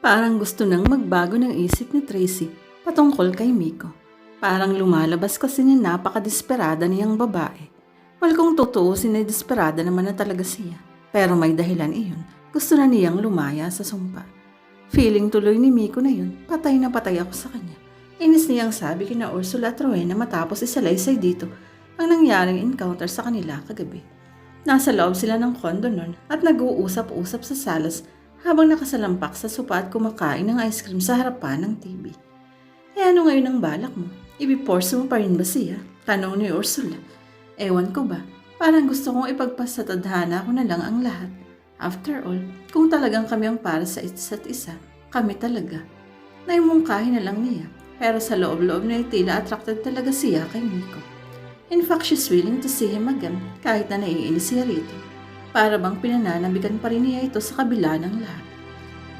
Parang gusto nang magbago ng isip ni Tracy patungkol kay Miko. Parang lumalabas kasi ni napakadesperada niyang babae. Well kung totoo sinidesperada naman na talaga siya. Pero may dahilan iyon. Gusto na niyang lumaya sa sumpa. Feeling tuloy ni Miko na yun, patay na patay ako sa kanya. Inis niyang sabi kina Ursula at Rowena matapos isalaysay dito ang nangyaring encounter sa kanila kagabi. Nasa loob sila ng kondo nun at nag-uusap-usap sa salas habang nakasalampak sa sopa at kumakain ng ice cream sa harapan ng TV. Eh ano ngayon ang balak mo? Ibiporse mo pa rin ba siya? Tanong ni Ursula. Ewan ko ba, parang gusto kong ipagpasatadhana ko na lang ang lahat. After all, kung talagang kami ang para sa isa't isa, kami talaga. Naimungkahi na lang niya, pero sa loob-loob na tila attracted talaga siya kay Miko. In fact, she's willing to see him again kahit na naiinis siya rito. Para bang pinananabigan pa rin niya ito sa kabila ng lahat.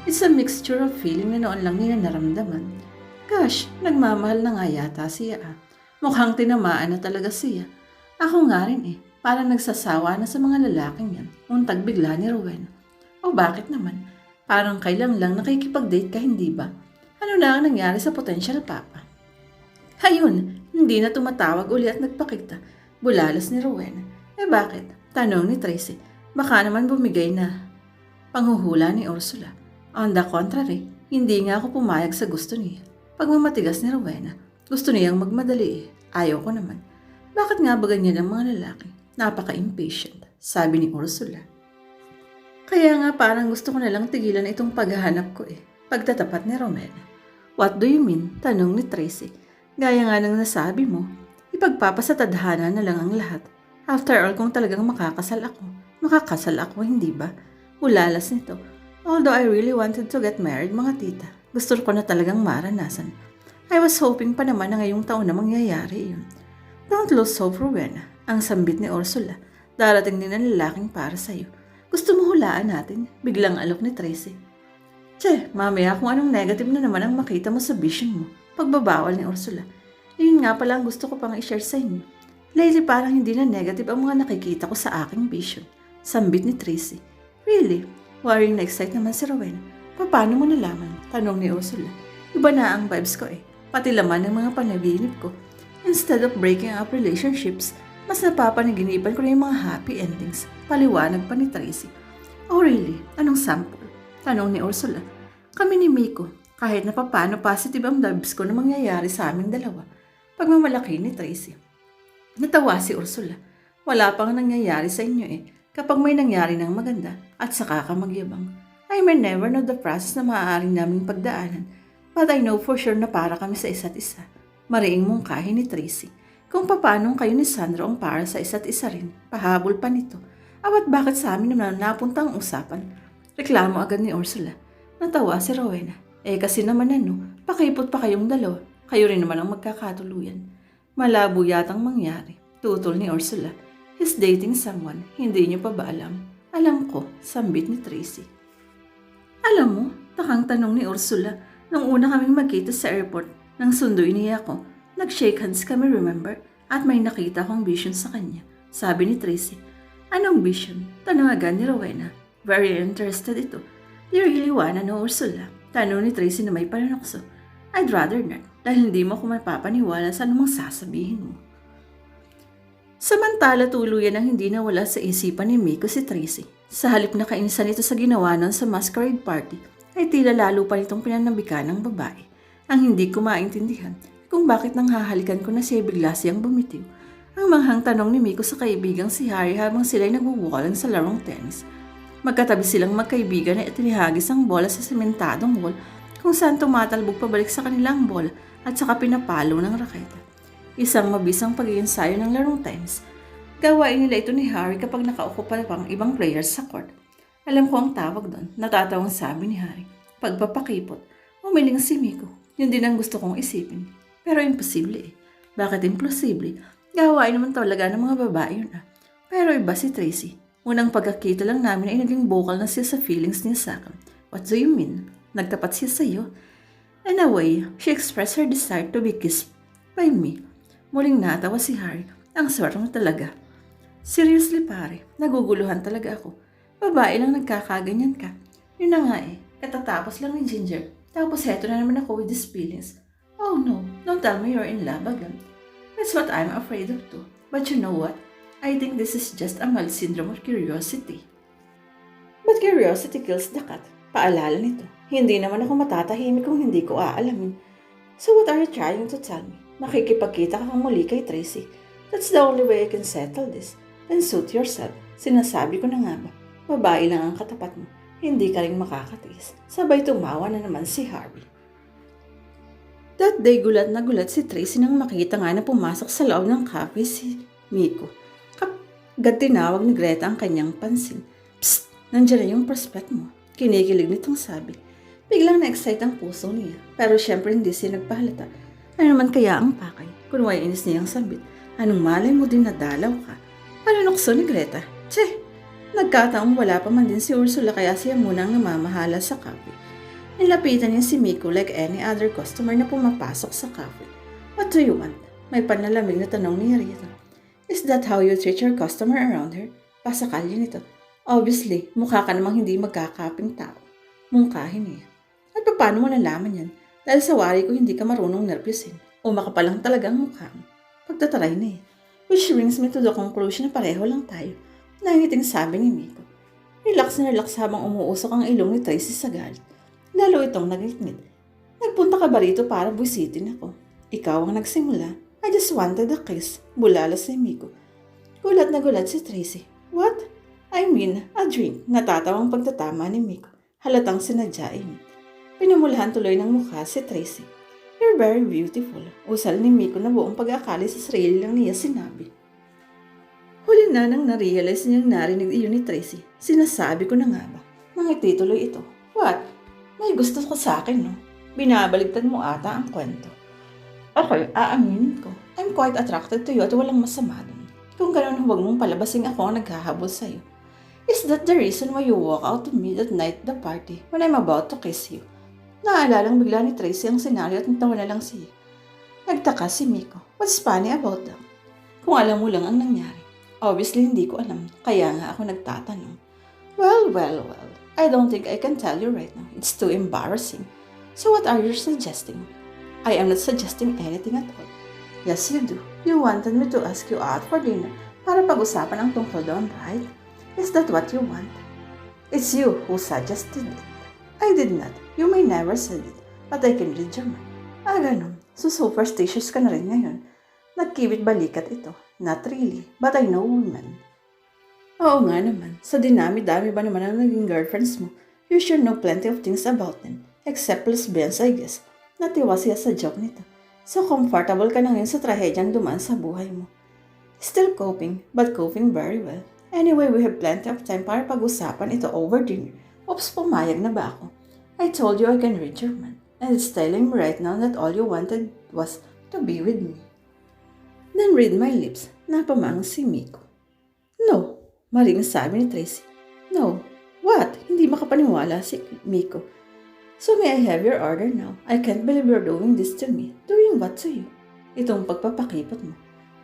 It's a mixture of feeling na noon lang niya naramdaman. Gosh, nagmamahal na nga yata siya ah. Mukhang tinamaan na talaga siya. Ako nga rin eh, parang nagsasawa na sa mga lalaking yan. Untag bigla ni Rowena. O bakit naman? Parang kailang lang nakikipag-date ka, hindi ba? Ano na ang nangyari sa potential papa? Hayun, hindi na tumatawag uli at nagpakita. Bulalas ni Rowena. Eh bakit? Tanong ni Tracy. Baka naman bumigay na. Panghuhula ni Ursula. On the contrary, hindi nga ako pumayag sa gusto niya. Pagmamatigas ni Rowena, gusto niyang magmadali eh. Ayaw ko naman. Bakit nga ba ganyan ang mga lalaki? Napaka-impatient, sabi ni Ursula. Kaya nga parang gusto ko na lang tigilan itong paghahanap ko eh. Pagtatapat ni Romena. What do you mean? Tanong ni Tracy. Gaya nga ng nasabi mo, ipagpapasatadhana na lang ang lahat. After all, kung talagang makakasal ako, makakasal ako, hindi ba? Ulalas nito. Although I really wanted to get married, mga tita, gusto ko na talagang maranasan. I was hoping pa naman na ngayong taon na mangyayari yun. Don't lose hope, Rowena. Ang sambit ni Ursula. Darating din ang lalaking para sa'yo. Gusto mo hulaan natin? Biglang alok ni Tracy. Che, mamaya kung anong negative na naman ang makita mo sa vision mo. Pagbabawal ni Ursula. Yun nga pala ang gusto ko pang i-share sa inyo. Lately parang hindi na negative ang mga nakikita ko sa aking vision. Sambit ni Tracy. Really? Worrying na excite naman si Rowena. Paano mo nalaman? Tanong ni Ursula. Iba na ang vibes ko eh. Pati laman ng mga panaginip ko. Instead of breaking up relationships, mas napapanaginipan ko na yung mga happy endings. Paliwanag pa ni Tracy. Oh really? Anong sample? Tanong ni Ursula. Kami ni Miko, kahit na papano positive ang vibes ko na mangyayari sa aming dalawa. Pagmamalaki ni Tracy. Natawa si Ursula. Wala pang nangyayari sa inyo eh. Kapag may nangyari ng maganda at saka ka magyabang. I may never know the process na maaaring naming pagdaanan. But I know for sure na para kami sa isa't isa. Mariing mungkahi ni Tracy. Kung paanong kayo ni Sandro ang para sa isa't isa rin. Pahabol pa nito. Awat bakit sa amin naman napunta ang usapan? Reklamo agad ni Ursula. Natawa si Rowena. Eh kasi naman ano, pakipot pa kayong dalawa. Kayo rin naman ang magkakatuluyan. Malabo yatang mangyari. Tutol ni Ursula. He's dating someone. Hindi niyo pa ba alam? Alam ko, sambit ni Tracy. Alam mo, takang tanong ni Ursula nung una kaming magkita sa airport nang sunduin niya ako. Nag-shake hands kami, remember? At may nakita akong vision sa kanya. Sabi ni Tracy. Anong vision? Tanong agad ni Rowena. Very interested ito. Wanna know, Ursula? Tanong ni Tracy na may pananokso. I'd rather not, dahil hindi mo ako mapapaniwala sa anumang sasabihin mo. Samantala tuluyan ang hindi nawala sa isipan ni Miko si Tracy. Sa halip na kainisan ito sa ginawa nun sa masquerade party, ay tila lalo pa nitong pinanabikan ng babae. Ang hindi ko maintindihan kung bakit nang hahalikan ko na siya bigla siyang bumitiw. Ang manghang tanong ni Miko sa kaibigang si Harry habang sila'y nagbubukalan sa larong tennis. Magkatabi silang magkaibigan na itinihagis ang bola sa sementadong wall kung saan tumatalbog pabalik sa kanilang bola at saka pinapalo ng raketa. Isang mabisang pag-iensayo ng larong tennis. Gawain nila ito ni Harry kapag nakaupo pa pang ibang players sa court. Alam ko ang tawag doon, natatawang sabi ni Harry. Pagpapakipot, umiling si Miko. Yun din ang gusto kong isipin. Pero imposible eh. Bakit imposible? Gawain naman talaga ng mga babae yun ah. Pero iba si Tracy. Unang pagkakita lang namin ay naging vocal na siya sa feelings niya sa akin. What do you mean? Nagtapat siya sa iyo? In a way, she expressed her desire to be kissed by me. Muling natawa si Harry. Ang swerte mo talaga. Seriously pare, naguguluhan talaga ako. Babae lang nagkakaganyan ka. Yun na nga eh. Katatapos lang ni Ginger. Tapos heto na naman ako with these feelings. Oh no, don't tell me you're in love again. That's what I'm afraid of too. But you know what? I think this is just a mild syndrome of curiosity. But curiosity kills the cat. Paalala nito. Hindi naman ako matatahimik kung hindi ko aalamin. So what are you trying to tell me? Makikipagkita ka muli kay Tracy. That's the only way I can settle this. Then suit yourself. Sinasabi ko na nga ba, babae lang ang katapat mo. Hindi ka rin makakatiis. Sabay tumawa na naman si Harvey. That day, gulat na gulat si Tracy nang makita nga na pumasok sa loob ng cafe si Miko. Kapag tinawag ni Greta ang kanyang pansin. Psst! Nandiyan na yung prospect mo. Kinikilig nitong sabi. Biglang na-excite ang puso niya. Pero syempre hindi siya nagpahalata. Ano naman kaya ang pakay? Kung may inis niyang sambit, anong malay mo din nadalaw ka? Panunokso ni Greta. Tse! Nagkataong wala pa man din si Ursula kaya siya munang namamahala sa cafe. Nilapitan niya si Miko like any other customer na pumapasok sa cafe. What do you want? May panlalamig na tanong ni Rita. Is that how you treat your customer around here? Pasakalya nito. Obviously, mukha ka namang hindi magkakaping tao. Mungkahin niya. At paano mo nalaman yan? Dahil sa wari ko hindi ka marunong nervyusin. O makapalang talaga ang mukha mo. Pagtataray na eh. Which brings me to the conclusion na pareho lang tayo. Nangiting sabi ni Miko. Relax na relax habang umuusok ang ilong ni Tracy sa galit. Lalo itong nagitngit. Nagpunta ka ba rito para busitin ako? Ikaw ang nagsimula. I just wanted a kiss. Bulalas ni Miko. Gulat na gulat si Tracy. What? I mean, a drink. Natatawang pagtatama ni Miko. Halatang sinadyain. Pinamulahan tuloy ng mukha si Tracy. You're very beautiful. Usal ni Miko na buong pag-akali sa sarili lang niya sinabi. Huli na nang na-realize niyang narinig iyon ni Tracy. Sinasabi ko na nga ba? Nangiti tuloy ito. What? May gusto ko sa akin, no? Binabaligtad mo ata ang kwento. Okay, aaminin ko. I'm quite attracted to you at walang masama dun. Kung ganun, huwag mong palabasing ako ang naghahabol sa'yo. Is that the reason why you walk out to me that night at the party when I'm about to kiss you? Naalalang bigla ni Tracy ang senaryo at natawa na lang siya. Nagtaka si Miko. What's funny about that? Kung alam mo lang ang nangyari. Obviously, hindi ko alam. Kaya nga ako nagtatanong. Well, well, well. I don't think I can tell you right now. It's too embarrassing. So what are you suggesting? I am not suggesting anything at all. Yes, you do. You wanted me to ask you out for dinner para pag-usapan ang tungkol doon, right? Is that what you want? It's you who suggested it. I did not. You may never said it, but I can read your mind. Ah, ganun. So superstitious ka na rin ngayon. Nagkibit balikat ito. Not really, but I know women. Oo nga naman. Sa dinami-dami ba naman ang naging girlfriends mo? You sure know plenty of things about them. Except lesbians, I guess. Natiwa siya sa joke nito. So comfortable ka na ngayon sa trahedyang dumaan sa buhay mo. Still coping, but coping very well. Anyway, we have plenty of time para pag-usapan ito over dinner. Oops, pumayag na ba ako? I told you I can read your. And it's telling me right now that all you wanted was to be with me. Then read my lips. Napamang si Miko. No, maring sabi ni Tracy. No. What? Hindi makapaniwala si Miko. So may I have your order now? I can't believe you're doing this to me. Doing what to you? Itong pagpapakipot mo.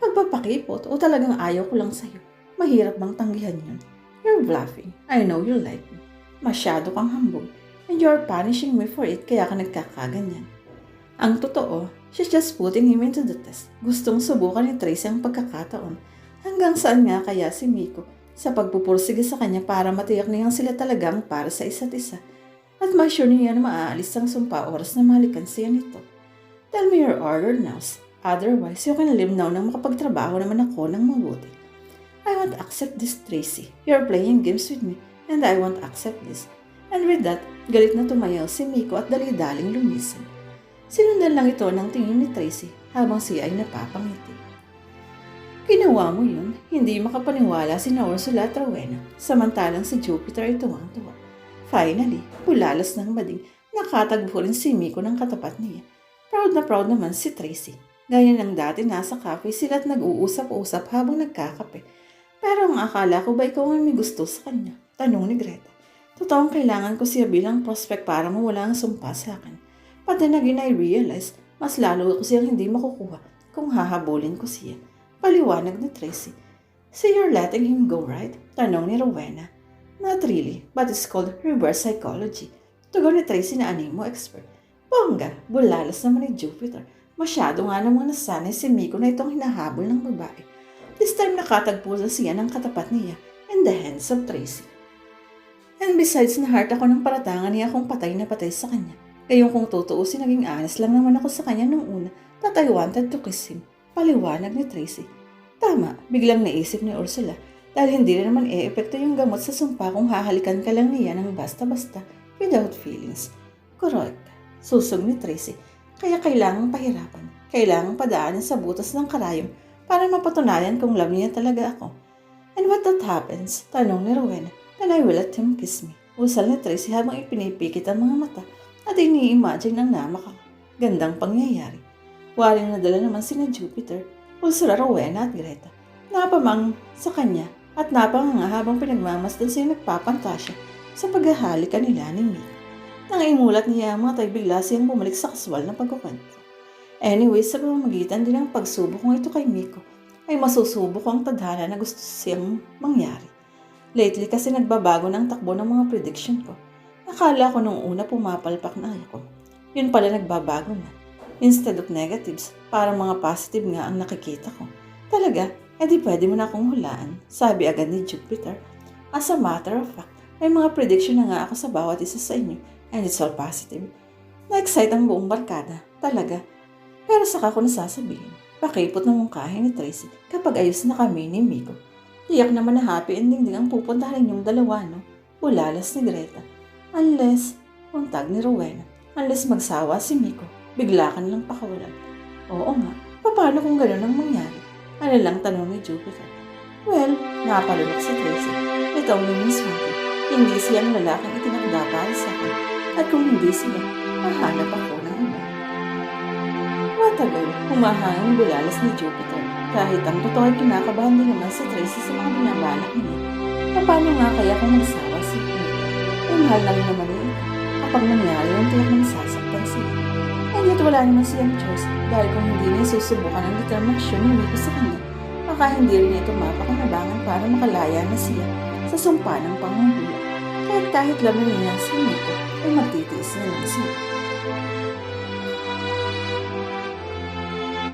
Pagpapakipot o talagang ayaw ko lang sa'yo? Mahirap bang tanggihan yun? You're bluffing. I know you like me. Masyado kang hambog. And you're punishing me for it kaya ka nagkakaganyan. Ang totoo, she's just putting him into the test. Gustong subukan ni Tracy ang pagkakataon. Hanggang saan nga kaya si Miko sa pagpupursige sa kanya para matiyak niyang sila talagang para sa isa't isa. At ma-sure niya na maaalis ang sumpa oras na malikan siya nito. Tell me your order now. Otherwise, you can leave now nang makapagtrabaho naman ako ng mabuti. I won't accept this, Tracy. You're playing games with me, and I won't accept this. And with that, galit na tumayaw si Miko at dali-daling lumisan. Sinundan lang ito ng tingin ni Tracy habang siya ay napapangiti. Ginawa mo yun, hindi makapaniwala si Ursula at samantalang si Jupiter ay tuwang-tuwa. Finally, bulalas ng bading, nakatagpo rin si Miko ng katapat niya. Proud na proud naman si Tracy. Gaya ng dati nasa cafe sila at nag-uusap-usap habang nagkakape. Pero ang akala ko ba ikaw ang may gusto sa kanya? Tanong ni Greta. Totoong kailangan ko siya bilang prospect para mawala ang sumpa sa akin. But then again, I realize, mas lalo ko siyang hindi makukuha kung hahabulin ko siya. Paliwanag ni Tracy. So you're letting him go, right? Tanong ni Rowena. Not really, but it's called reverse psychology. Tugon ni Tracy na animo expert. Bongga, bulalas naman ni Jupiter. Masyado nga namang nasanay si Miko na itong hinahabol ng babae. This time nakatagpo na siya ng katapat niya in the hands of Tracy. And besides, na-heart ako ng paratangan niya kung patay na patay sa kanya. Kayong kung tutuusin, naging honest lang naman ako sa kanya nung una that I wanted to kiss him. Paliwanag ni Tracy. Tama, biglang naisip ni Ursula dahil hindi rin naman e-epekto yung gamot sa sumpa kung hahalikan ka lang niya ng basta-basta without feelings. Correct. Susog ni Tracy. Kaya kailangang pahirapan. Kailangang padaanin sa butas ng karayom para mapatunayan kung love niya talaga ako. And what that happens? Tanong ni Rowena. Then I will let him kiss me. Usal ni Tracy habang ipinipikit ang mga mata at ini-imagine ng namakagandang pangyayari. Waring nadala naman sina Jupiter, Ursula, Rowena at Greta. Napamang sa kanya at napanganga habang pinagmamasdan sila nagpapantasya sa paghahalikan nila ni Miko. Nang imulat niya ang mga tay bigla siyang bumalik sa kaswal na pagkukwento. Anyway, sa pamamagitan din ng pagsubok kong ito kay Miko, ay masusubok ang tadhana na gusto siyang mangyari. Lately kasi nagbabago ng takbo ng mga prediction ko. Akala ko nung una pumapalpak na ako. Yun pala nagbabago na. Instead of negatives, parang mga positive nga ang nakikita ko. Talaga, edi pwede mo na akong hulaan, sabi agad ni Jupiter. As a matter of fact, may mga prediction na nga ako sa bawat isa sa inyo, and it's all positive. Na-excite ang buong barkada, talaga. Pero saka ko nasasabihin, pakipot ng mungkahin ni Tracy kapag ayos na kami ni Miko. Tiyak naman na happy ending din ang pupuntahan yung dalawa, no? Bulalas ni Greta. Unless, untag ni Rowena, unless magsawa si Miko, bigla ka nilang pakawalan. Oo nga, paano kung gano'n ang mangyari? Ano lang tanong ni Jupiter. Well, napalunok si Tracy. Ito ang Miss Swanky. Hindi siya ang lalaking itinakda para sa akin. At kung hindi siya, mahanap ako ng iba. Matagal, humahangang bulalas ni Jupiter. Kahit ang totoo ay kinakabahan din naman si Tracy sa mga binabalak niya. Paano nga kaya kung magsawa si Miko? Eh, mahal lang naman niya. Kapag nangyari yung tiyak ng sasaktan siya. And yet wala naman siyang choice dahil kung hindi niya susubukan ang determinasyon ni Miko sa kanya, baka hindi rin ito mapakanabangan para makalaya na siya sa sumpa ng panguhula. Kahit kahit laman niya si Miko, ay magtitiis na lang siya.